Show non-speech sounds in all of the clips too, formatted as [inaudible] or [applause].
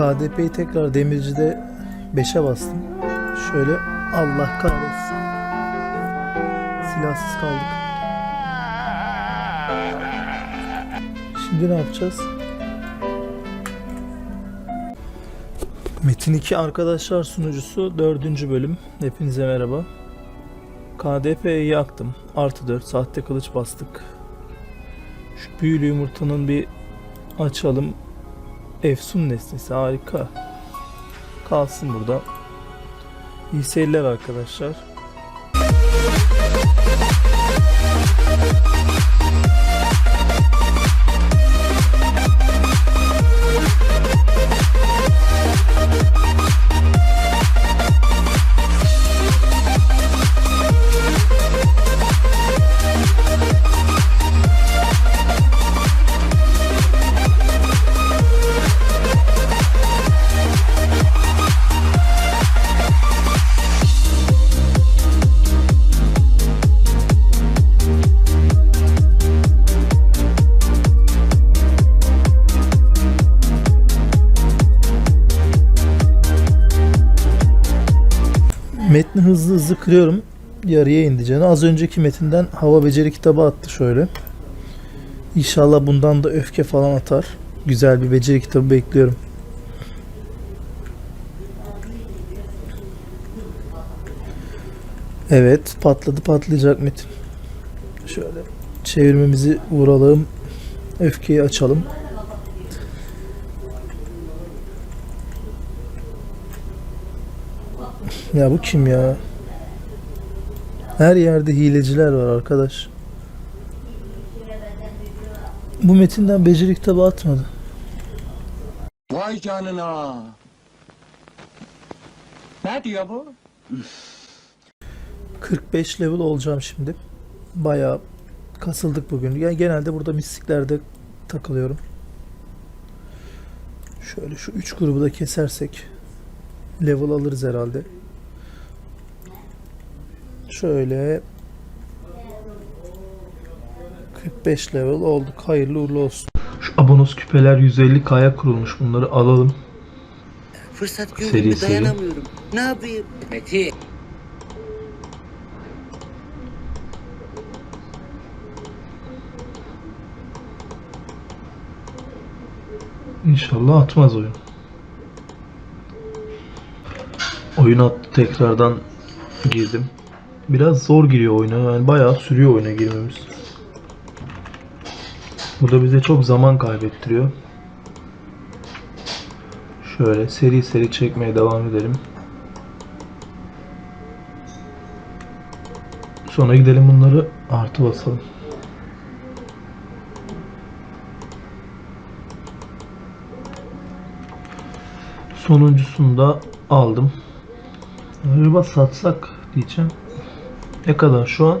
KDP'yi tekrar demircide 5'e bastım. Şöyle Allah kahretsin. Silahsız kaldık. Şimdi ne yapacağız? Metin 2 Arkadaşlar sunucusu 4. bölüm. Hepinize merhaba. KDP'yi yaktım. Artı 4 sahte kılıç bastık. Şu büyülü yumurtanın bir açalım. Efsun nesnesi harika. Kalsın burada. İyi seyirler arkadaşlar. Metni hızlı hızlı kırıyorum. Yarıya indi canı. Az önceki metinden hava beceri kitabı attı şöyle. İnşallah bundan da öfke falan atar. Güzel bir beceri kitabı bekliyorum. Evet patladı patlayacak metin. Şöyle çevirmemizi vuralım. Öfkeyi açalım. Ya bu kim ya? Her yerde hileciler var arkadaş. Bu metinden beceri kitabı atmadı. Vay canına. Ne diyor bu? 45 level olacağım şimdi. Bayağı kasıldık bugün. Yani genelde burada mistiklerde takılıyorum. Şöyle şu 3 grubu da kesersek level alırız herhalde. Şöyle 45 level olduk. Hayırlı uğurlu olsun. Şu abonos küpeler 150k'ya kurulmuş. Bunları alalım. Fırsat gördüm seri. dayanamıyorum. Ne yapayım? Metin. İnşallah atmaz oyun. Oyun attı tekrardan girdim. Biraz zor giriyor oyuna yani bayağı sürüyor oyuna girmemiz. Bu da bize çok zaman kaybettiriyor. Şöyle seri seri çekmeye devam edelim. Sonra gidelim bunları artı basalım. Sonuncusunu da aldım. Acaba satsak diyeceğim. Ne kadar şu an?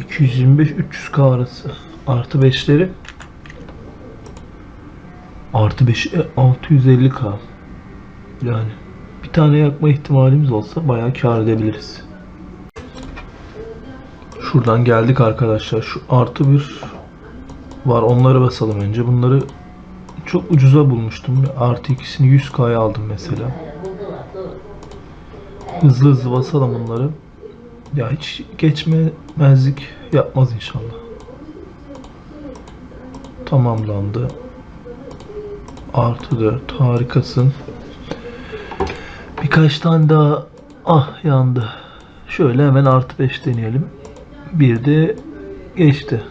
225-300k arası. Artı 5'leri. Artı 5 650k. Yani bir tane yakma ihtimalimiz olsa bayağı kar edebiliriz. Şuradan geldik arkadaşlar. Şu artı bir var. Onları basalım önce. Bunları çok ucuza bulmuştum. Artı ikisini 100k'ya aldım mesela. Hızlı hızlı basalım bunları. Ya hiç geçmemezlik yapmaz inşallah. Tamamlandı. Artı 4 harikasın. Birkaç tane daha ah yandı. Şöyle hemen artı 5 deneyelim. Bir de geçti.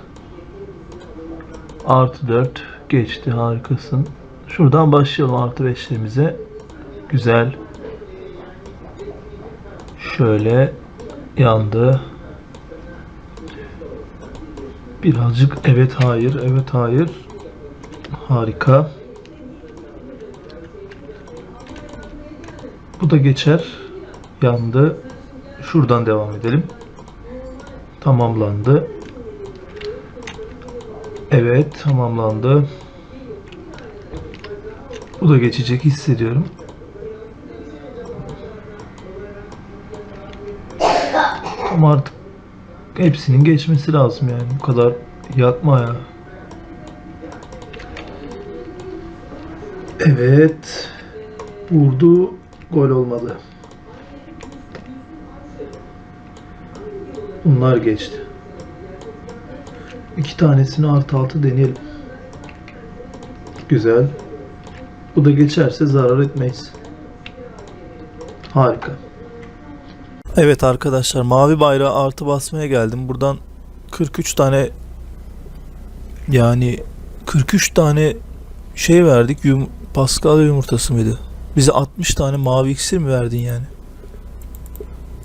Artı 4 geçti harikasın. Şuradan başlayalım artı 5'lerimize. Güzel. Şöyle yandı. Birazcık evet hayır evet hayır. Harika. Bu da geçer. Yandı. Şuradan devam edelim. Tamamlandı. Evet tamamlandı. Bu da geçecek hissediyorum. Ama artık hepsinin geçmesi lazım yani. Bu kadar yakma ya. Evet. Vurdu. Gol olmadı. Bunlar geçti. İki tanesini artı altı deneyelim. Güzel. Bu da geçerse zarar etmeyiz. Harika. Evet arkadaşlar mavi bayrağı artı basmaya geldim. Buradan 43 tane yani 43 tane şey verdik. Yum Pascal yumurtası mıydı? Bize 60 tane mavi iksir mi verdin yani?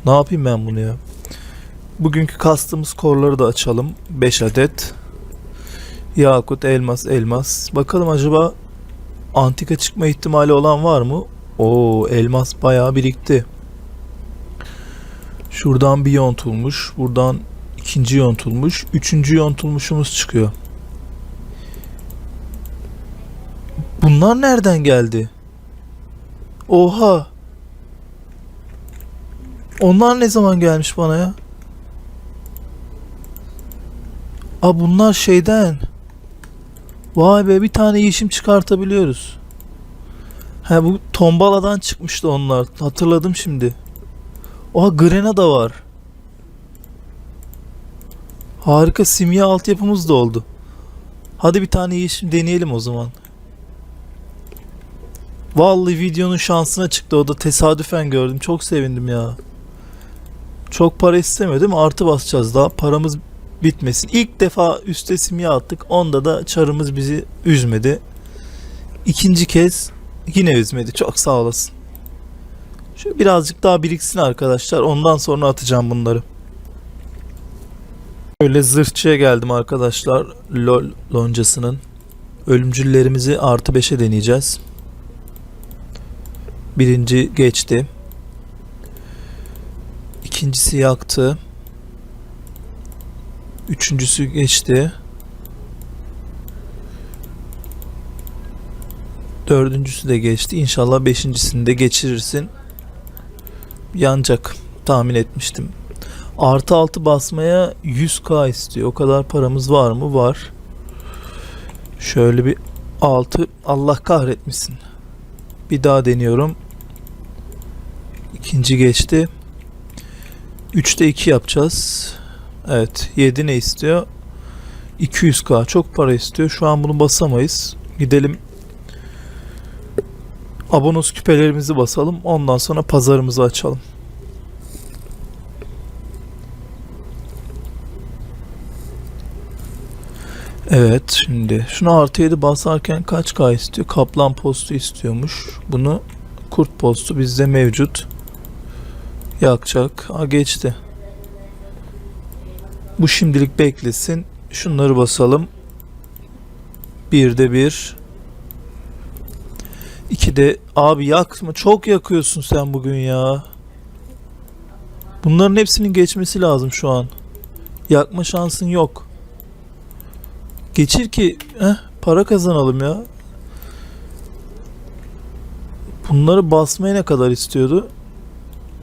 Ne yapayım ben bunu ya? Bugünkü kastığımız korları da açalım. 5 adet. Yakut, elmas, elmas. Bakalım acaba antika çıkma ihtimali olan var mı? Oo, elmas bayağı birikti. Şuradan bir yontulmuş. Buradan ikinci yontulmuş. Üçüncü yontulmuşumuz çıkıyor. Bunlar nereden geldi? Oha. Onlar ne zaman gelmiş bana ya? Aa bunlar şeyden. Vay be bir tane yeşim çıkartabiliyoruz. Ha bu tombaladan çıkmıştı onlar. Hatırladım şimdi. Oha Grenada var. Harika simya altyapımız da oldu. Hadi bir tane yeşim deneyelim o zaman. Vallahi videonun şansına çıktı. O da tesadüfen gördüm. Çok sevindim ya. Çok para istemedim. Artı basacağız daha. Paramız bitmesin. İlk defa üste simya attık. Onda da çarımız bizi üzmedi. İkinci kez yine üzmedi. Çok sağ olasın. Şu birazcık daha biriksin arkadaşlar. Ondan sonra atacağım bunları. Böyle zırhçıya geldim arkadaşlar. LOL loncasının. Ölümcüllerimizi artı 5'e deneyeceğiz. Birinci geçti. İkincisi yaktı. Üçüncüsü geçti. Dördüncüsü de geçti. İnşallah beşincisini de geçirirsin. Yanacak. Tahmin etmiştim. Artı altı basmaya 100k istiyor. O kadar paramız var mı? Var. Şöyle bir altı Allah kahretmesin. Bir daha deniyorum. İkinci geçti. 3'te 2 yapacağız. Evet. 7 ne istiyor? 200k. Çok para istiyor. Şu an bunu basamayız. Gidelim. Abonos küpelerimizi basalım. Ondan sonra pazarımızı açalım. Evet şimdi şunu artı 7 basarken kaç K istiyor? Kaplan postu istiyormuş. Bunu kurt postu bizde mevcut. Yakacak. Ha geçti. Bu şimdilik beklesin. Şunları basalım. Bir de bir. İki de abi yakma. Çok yakıyorsun sen bugün ya. Bunların hepsinin geçmesi lazım şu an. Yakma şansın yok. Geçir ki heh, para kazanalım ya. Bunları basmaya ne kadar istiyordu?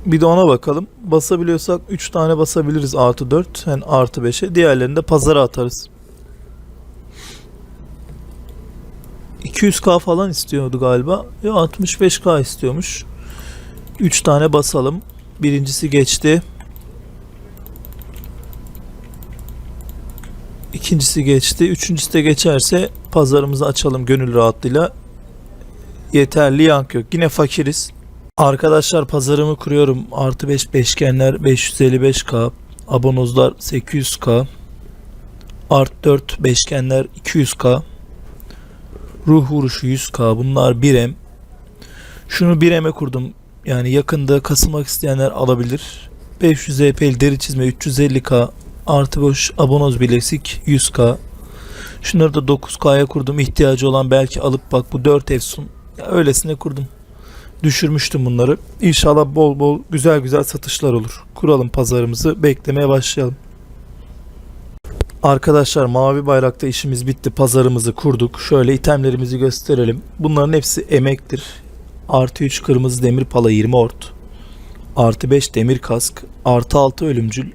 Bir de ona bakalım. Basabiliyorsak 3 tane basabiliriz artı 4. Yani artı 5'e. Diğerlerini de pazara atarız. 200k falan istiyordu galiba. Ya 65k istiyormuş. 3 tane basalım. Birincisi geçti. İkincisi geçti. Üçüncüsü de geçerse pazarımızı açalım gönül rahatlığıyla. Yeterli yank yok. Yine fakiriz. Arkadaşlar pazarımı kuruyorum. Artı 5 beşgenler 555k. Abonozlar 800k. Art 4 beşgenler 200k. Ruh vuruşu 100k. Bunlar 1M. Şunu 1M'e kurdum. Yani yakında kasılmak isteyenler alabilir. 500 EP'li deri çizme 350k. Artı boş abonoz bilezik 100k. Şunları da 9k'ya kurdum. İhtiyacı olan belki alıp bak bu 4 efsun. Ya öylesine kurdum düşürmüştüm bunları. İnşallah bol bol güzel güzel satışlar olur. Kuralım pazarımızı, beklemeye başlayalım. Arkadaşlar mavi bayrakta işimiz bitti. Pazarımızı kurduk. Şöyle itemlerimizi gösterelim. Bunların hepsi emektir. Artı 3 kırmızı demir pala 20 ort. Artı 5 demir kask. Artı 6 ölümcül.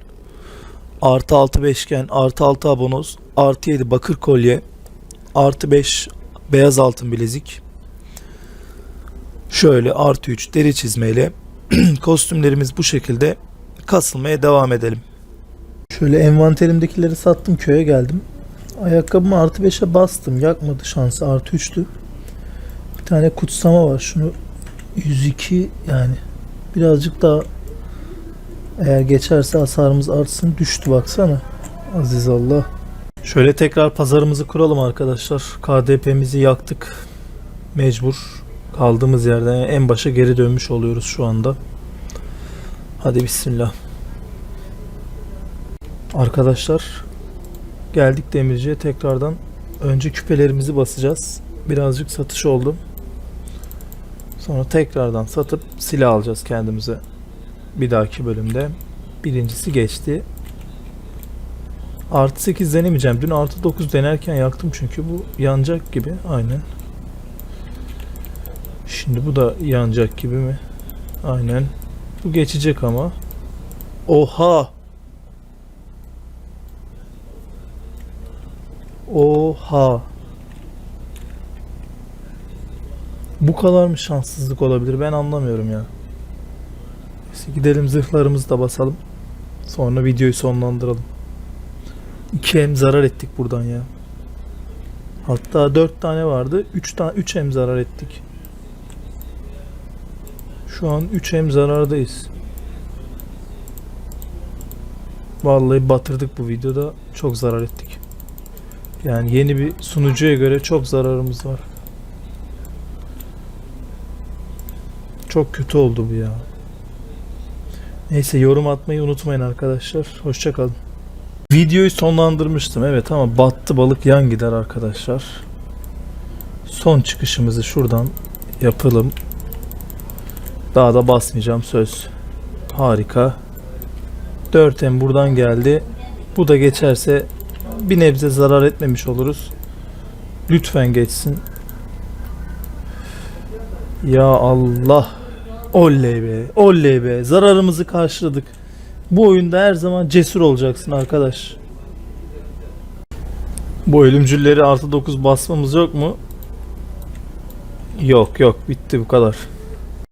Artı 6 beşgen. Artı 6 abonoz. Artı 7 bakır kolye. Artı 5 beyaz altın bilezik. Şöyle artı 3 deri çizmeyle [clears throat] kostümlerimiz bu şekilde kasılmaya devam edelim. Şöyle envanterimdekileri sattım köye geldim. Ayakkabımı artı 5'e bastım. Yakmadı şansı artı 3'tü. Bir tane kutsama var. Şunu 102 yani birazcık daha eğer geçerse hasarımız artsın. Düştü baksana. Aziz Allah. Şöyle tekrar pazarımızı kuralım arkadaşlar. KDP'mizi yaktık. Mecbur. Kaldığımız yerden en başa geri dönmüş oluyoruz şu anda. Hadi bismillah. Arkadaşlar geldik demirciye tekrardan önce küpelerimizi basacağız. Birazcık satış oldu. Sonra tekrardan satıp silah alacağız kendimize. Bir dahaki bölümde. Birincisi geçti. Artı 8 denemeyeceğim. Dün artı 9 denerken yaktım çünkü bu yanacak gibi. Aynen. Şimdi bu da yanacak gibi mi? Aynen. Bu geçecek ama. Oha! Oha! Bu kadar mı şanssızlık olabilir? Ben anlamıyorum ya. Neyse gidelim zırhlarımızı da basalım. Sonra videoyu sonlandıralım. 2 hem zarar ettik buradan ya. Hatta 4 tane vardı. 3 tane 3 hem zarar ettik. Şu an 3 hem zarardayız. Vallahi batırdık bu videoda. Çok zarar ettik. Yani yeni bir sunucuya göre çok zararımız var. Çok kötü oldu bu ya. Neyse yorum atmayı unutmayın arkadaşlar. Hoşçakalın. Videoyu sonlandırmıştım evet ama battı balık yan gider arkadaşlar. Son çıkışımızı şuradan yapalım. Daha da basmayacağım söz. Harika. 4M buradan geldi. Bu da geçerse bir nebze zarar etmemiş oluruz. Lütfen geçsin. Ya Allah. Oley be. Oley be. Zararımızı karşıladık. Bu oyunda her zaman cesur olacaksın arkadaş. Bu ölümcülleri artı 9 basmamız yok mu? Yok yok bitti bu kadar.